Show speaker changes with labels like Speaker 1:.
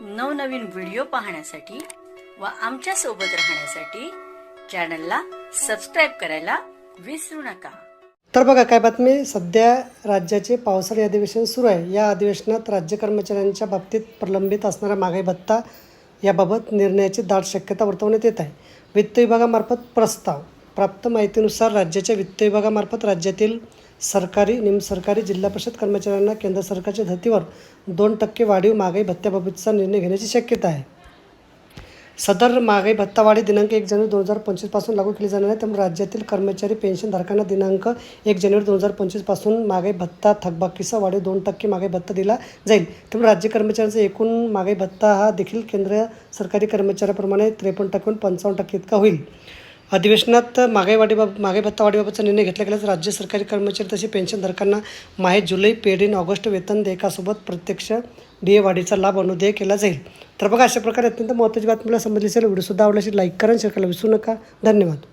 Speaker 1: नवनवीन व्हिडिओ पाहण्यासाठी व आमच्यासोबत राहण्यासाठी चॅनलला सबस्क्राईब करायला विसरू नका.
Speaker 2: तर बघा काय बातमी? सध्या राज्याचे पावसाळी अधिवेशन सुरू आहे. या अधिवेशनात राज्य कर्मचाऱ्यांच्या बाबतीत प्रलंबित असणारा महागाई भत्ता याबाबत निर्णयाची दाट शक्यता वर्तवण्यात येत आहे. वित्त विभागामार्फत प्रस्ताव प्राप्त माहितीनुसार राज्याच्या वित्त विभागामार्फत राज्यातील सरकारी निमसरकारी जिल्हा परिषद कर्मचाऱ्यांना केंद्र सरकारच्या धर्तीवर दोन टक्के वाढीव महागाई भत्त्याबाबतचा निर्णय घेण्याची शक्यता आहे. सदर महागाई भत्तावाढी दिनांक एक जानेवारी दोन हजार पंचवीसपासून लागू केली जाणार आहे. त्यामुळे राज्यातील कर्मचारी पेन्शनधारकांना दिनांक एक जानेवारी दोन हजार पंचवीसपासून महागाई भत्ता थकबाकीचा वाढीव दोन टक्के महागाई भत्ता दिला जाईल. त्यामुळे राज्य कर्मचाऱ्यांचा एकूण महागाई भत्ता हा देखील केंद्र सरकारी कर्मचाऱ्याप्रमाणे त्रेपन्न टक्के पंचावन्न टक्के इतका होईल. अधिवेशनात महागाई वाढीबाब महागाई भत्ता वाढीबाबतचा निर्णय घेतला गेल्यास राज्य सरकारी कर्मचारी तसे पेन्शनधारकांना माहे जुलै पेडीन ऑगस्ट वेतन देयकासोबत प्रत्यक्ष डी ए वाढीचा लाभ अनुदेय केला जाईल. तर बघा अशा प्रकारे अत्यंत महत्त्वाची बातमीला संबंधित असेल व्हिडिओसुद्धा आवडल्याशी लाईक करा शेअर करायला विसरू नका. धन्यवाद.